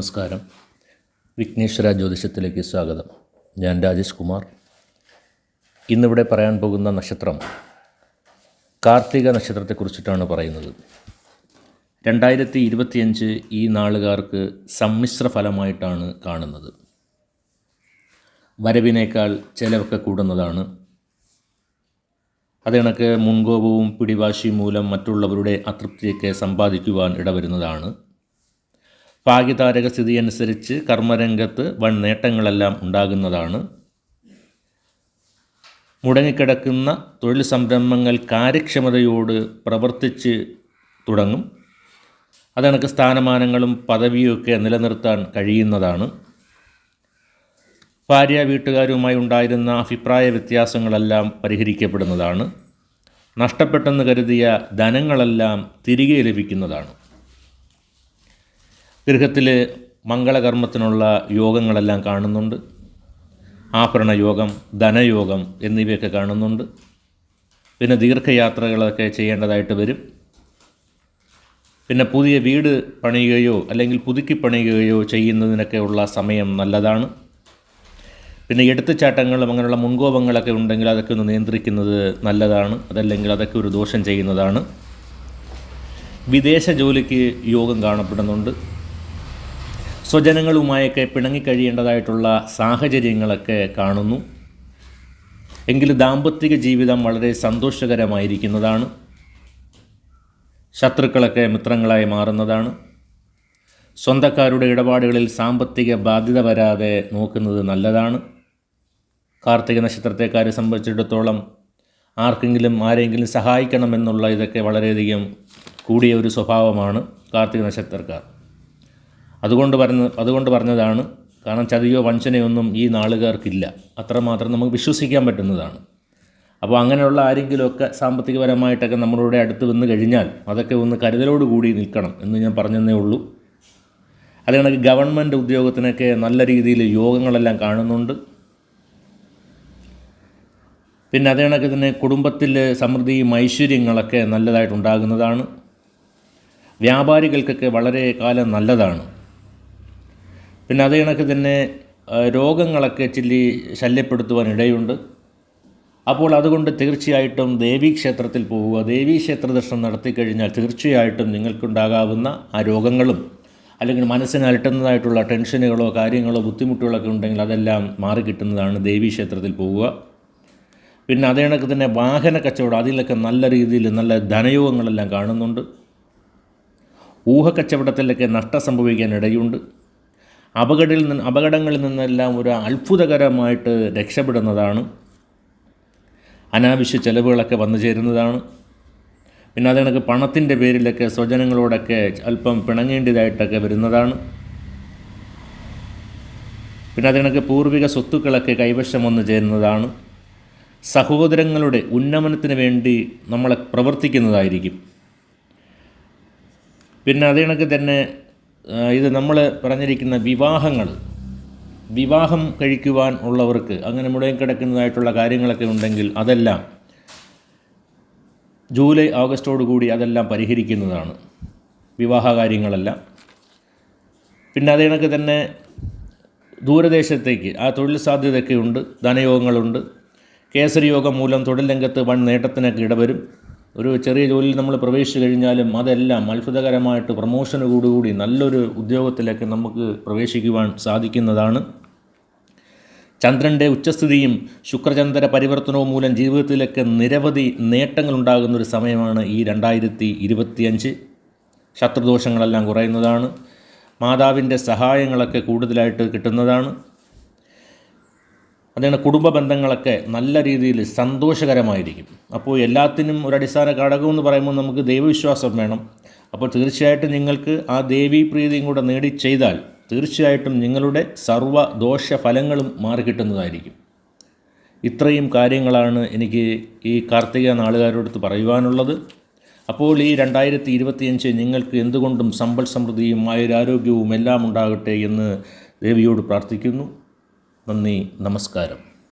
നമസ്കാരം. വിഘ്നേശ്വര ജ്യോതിഷത്തിലേക്ക് സ്വാഗതം. ഞാൻ രാജേഷ് കുമാർ. ഇന്നിവിടെ പറയാൻ പോകുന്ന നക്ഷത്രം കാർത്തിക നക്ഷത്രത്തെക്കുറിച്ചിട്ടാണ് പറയുന്നത്. രണ്ടായിരത്തി ഇരുപത്തിയഞ്ച് ഈ നാളുകാർക്ക് സമ്മിശ്ര ഫലമായിട്ടാണ് കാണുന്നത്. വരവിനേക്കാൾ ചിലവൊക്കെ കൂടുന്നതാണ്. അത് കണക്ക് മുൻകോപവും പിടിവാശിയും മൂലം മറ്റുള്ളവരുടെ അതൃപ്തിയൊക്കെ സമ്പാദിക്കുവാൻ ഇടവരുന്നതാണ്. ഭാഗ്യതാരക സ്ഥിതി അനുസരിച്ച് കർമ്മരംഗത്ത് വൻ നേട്ടങ്ങളെല്ലാം ഉണ്ടാകുന്നതാണ്. മുടങ്ങിക്കിടക്കുന്ന തൊഴിൽ സംരംഭങ്ങൾ കാര്യക്ഷമതയോട് പ്രവർത്തിച്ച് തുടങ്ങും. അതണക്ക് സ്ഥാനമാനങ്ങളും പദവിയുമൊക്കെ നിലനിർത്താൻ കഴിയുന്നതാണ്. ഭാര്യ വീട്ടുകാരുമായി ഉണ്ടായിരുന്ന അഭിപ്രായ വ്യത്യാസങ്ങളെല്ലാം പരിഹരിക്കപ്പെടുന്നതാണ്. നഷ്ടപ്പെട്ടെന്ന് കരുതിയ ധനങ്ങളെല്ലാം തിരികെ ലഭിക്കുന്നതാണ്. ഗൃഹത്തിൽ മംഗളകർമ്മത്തിനുള്ള യോഗങ്ങളെല്ലാം കാണുന്നുണ്ട്. ആഭരണ യോഗം ധനയോഗം എന്നിവയൊക്കെ കാണുന്നുണ്ട്. പിന്നെ ദീർഘയാത്രകളൊക്കെ ചെയ്യേണ്ടതായിട്ട് വരും. പിന്നെ പുതിയ വീട് പണിയുകയോ അല്ലെങ്കിൽ പുതുക്കി പണിയുകയോ ചെയ്യുന്നതിനൊക്കെ ഉള്ള സമയം നല്ലതാണ്. പിന്നെ എടുത്തുചാട്ടങ്ങളും അങ്ങനെയുള്ള മുൻകോപങ്ങളൊക്കെ ഉണ്ടെങ്കിൽ അതൊക്കെ ഒന്ന് നിയന്ത്രിക്കുന്നത് നല്ലതാണ്. അതല്ലെങ്കിൽ അതൊക്കെ ഒരു ദോഷം ചെയ്യുന്നതാണ്. വിദേശ ജോലിക്ക് യോഗം കാണപ്പെടുന്നുണ്ട്. സ്വജനങ്ങളുമായൊക്കെ പിണങ്ങിക്കഴിയേണ്ടതായിട്ടുള്ള സാഹചര്യങ്ങളൊക്കെ കാണുന്നു. എങ്കിലും ദാമ്പത്തിക ജീവിതം വളരെ സന്തോഷകരമായിരിക്കുന്നതാണ്. ശത്രുക്കളൊക്കെ മിത്രങ്ങളായി മാറുന്നതാണ്. സ്വന്തക്കാരുടെ ഇടപാടുകളിൽ സാമ്പത്തിക ബാധ്യത വരാതെ നോക്കുന്നത് നല്ലതാണ്. കാർത്തിക നക്ഷത്രത്തെക്കാരെ സംബന്ധിച്ചിടത്തോളം ആർക്കെങ്കിലും ആരെങ്കിലും സഹായിക്കണമെന്നുള്ള ഇതൊക്കെ വളരെയധികം കൂടിയ ഒരു സ്വഭാവമാണ് കാർത്തിക നക്ഷത്രക്കാർ. അതുകൊണ്ട് പറഞ്ഞ അതുകൊണ്ട് പറഞ്ഞതാണ്. കാരണം ചതിയോ വഞ്ചനയൊന്നും ഈ നാളുകാർക്കില്ല. അത്രമാത്രം നമുക്ക് വിശ്വസിക്കാൻ പറ്റുന്നതാണ്. അപ്പോൾ അങ്ങനെയുള്ള ആരെങ്കിലുമൊക്കെ സാമ്പത്തികപരമായിട്ടൊക്കെ നമ്മളുടെ അടുത്ത് വന്ന് കഴിഞ്ഞാൽ അതൊക്കെ ഒന്ന് കരുതലോട് കൂടി നിൽക്കണം എന്ന് ഞാൻ പറഞ്ഞതേ ഉള്ളൂ. അതുകണക്ക് ഗവൺമെന്റ് ഉദ്യോഗത്തിനൊക്കെ നല്ല രീതിയിൽ യോഗങ്ങളെല്ലാം കാണുന്നുണ്ട്. പിന്നെ അതേ കണക്ക് തന്നെ കുടുംബത്തിൽ സമൃദ്ധിയും ഐശ്വര്യങ്ങളൊക്കെ നല്ലതായിട്ടുണ്ടാകുന്നതാണ്. വ്യാപാരികൾക്കൊക്കെ വളരെ കാലം നല്ലതാണ്. പിന്നെ അതേ കണക്ക് തന്നെ രോഗങ്ങളൊക്കെ ചില്ലി ശല്യപ്പെടുത്തുവാൻ ഇടയുണ്ട്. അപ്പോൾ അതുകൊണ്ട് തീർച്ചയായിട്ടും ദേവീക്ഷേത്രത്തിൽ പോവുക ദേവീക്ഷേത്ര ദർശനം നടത്തിക്കഴിഞ്ഞാൽ തീർച്ചയായിട്ടും നിങ്ങൾക്കുണ്ടാകാവുന്ന ആ രോഗങ്ങളും അല്ലെങ്കിൽ മനസ്സിന് അലട്ടുന്നതായിട്ടുള്ള ടെൻഷനുകളോ കാര്യങ്ങളോ ബുദ്ധിമുട്ടുകളൊക്കെ ഉണ്ടെങ്കിൽ അതെല്ലാം മാറിക്കിട്ടുന്നതാണ് ദേവീക്ഷേത്രത്തിൽ പോവുക. പിന്നെ അതേ കണക്ക് തന്നെ വാഹന കച്ചവടം അതിലൊക്കെ നല്ല രീതിയിൽ നല്ല ധനയോഗങ്ങളെല്ലാം കാണുന്നുണ്ട്. ഊഹക്കച്ചവടത്തിലൊക്കെ നഷ്ടം സംഭവിക്കാൻ ഇടയുണ്ട്. അപകടങ്ങളിൽ നിന്ന് അപകടങ്ങളിൽ നിന്നെല്ലാം ഒരു അത്ഭുതകരമായിട്ട് രക്ഷപ്പെടുന്നതാണ്. അനാവശ്യ ചെലവുകളൊക്കെ വന്നു ചേരുന്നതാണ്. പിന്നെ അത് കണക്ക് പണത്തിന്റെ പേരിലൊക്കെ സ്വജനങ്ങളോടൊക്കെ അല്പം പിണങ്ങേണ്ടതായിട്ടൊക്കെ വരുന്നതാണ്. പിന്നെ അത് കണക്ക് പൂർവിക സ്വത്തുക്കളൊക്കെ കൈവശം വന്നു ചേരുന്നതാണ്. സഹോദരങ്ങളുടെ ഉന്നമനത്തിന് വേണ്ടി നമ്മളെ പ്രവർത്തിക്കുന്നതായിരിക്കും. പിന്നെ അതേ കണക്ക് തന്നെ ഇത് നമ്മൾ പറഞ്ഞിരിക്കുന്ന വിവാഹങ്ങൾ വിവാഹം കഴിക്കുവാൻ ഉള്ളവർക്ക് അങ്ങനെ മുടങ്ങി കിടക്കുന്നതായിട്ടുള്ള കാര്യങ്ങളൊക്കെ ഉണ്ടെങ്കിൽ അതെല്ലാം ജൂലൈ ഓഗസ്റ്റോട് കൂടി അതെല്ലാം പരിഹരിക്കുന്നതാണ്. വിവാഹ കാര്യങ്ങളെല്ലാം. പിന്നെ അതേ തന്നെ ദൂരദേശത്തേക്ക് ആ തൊഴിൽ സാധ്യതയൊക്കെ ഉണ്ട് ധനയോഗങ്ങളുണ്ട്. കേസരി യോഗം മൂലം തൊഴിൽ രംഗത്ത് വൺ നേട്ടത്തിനൊക്കെ ഇടവരും. ഒരു ചെറിയ ജോലിയിൽ നമ്മൾ പ്രവേശിച്ചു കഴിഞ്ഞാലും അതെല്ലാം അത്ഭുതകരമായിട്ട് പ്രമോഷനോടുകൂടി നല്ലൊരു ഉദ്യോഗത്തിലേക്ക് നമുക്ക് പ്രവേശിക്കുവാൻ സാധിക്കുന്നതാണ്. ചന്ദ്രന്റെ ഉച്ചസ്ഥിതിയും ശുക്രചന്ദ്ര പരിവർത്തനവും മൂലം ജീവിതത്തിലൊക്കെ നിരവധി നേട്ടങ്ങളുണ്ടാകുന്ന ഒരു സമയമാണ് ഈ രണ്ടായിരത്തി ഇരുപത്തിയഞ്ച് ശത്രുദോഷങ്ങളെല്ലാം കുറയുന്നതാണ്. മാതാവിന്റെ സഹായങ്ങളൊക്കെ കൂടുതലായിട്ട് കിട്ടുന്നതാണ്. അതുകൊണ്ട് കുടുംബ ബന്ധങ്ങളൊക്കെ നല്ല രീതിയിൽ സന്തോഷകരമായിരിക്കും. അപ്പോൾ എല്ലാത്തിനും ഒരു അടിസ്ഥാന ഘടകം എന്ന് പറയുമ്പോൾ നമുക്ക് ദൈവവിശ്വാസം വേണം. അപ്പോൾ തീർച്ചയായിട്ടും നിങ്ങൾക്ക് ആ ദേവീ പ്രീതിയും കൂടെ നേടി ചെയ്താൽ തീർച്ചയായിട്ടും നിങ്ങളുടെ സർവ ദോഷ ഫലങ്ങളും മാറിക്കിട്ടുന്നതായിരിക്കും ഇത്രയും കാര്യങ്ങളാണ് എനിക്ക് ഈ കാർത്തിക നാളുകാരോടത്ത് പറയുവാനുള്ളത്. അപ്പോൾ ഈ രണ്ടായിരത്തി ഇരുപത്തിയഞ്ച് നിങ്ങൾക്ക് എന്തുകൊണ്ടും സമ്പൽ സമൃദ്ധിയും ആയുരാരോഗ്യവും എല്ലാം ഉണ്ടാകട്ടെ എന്ന് ദേവിയോട് പ്രാർത്ഥിക്കുന്നു. നന്ദി നമസ്കാരം.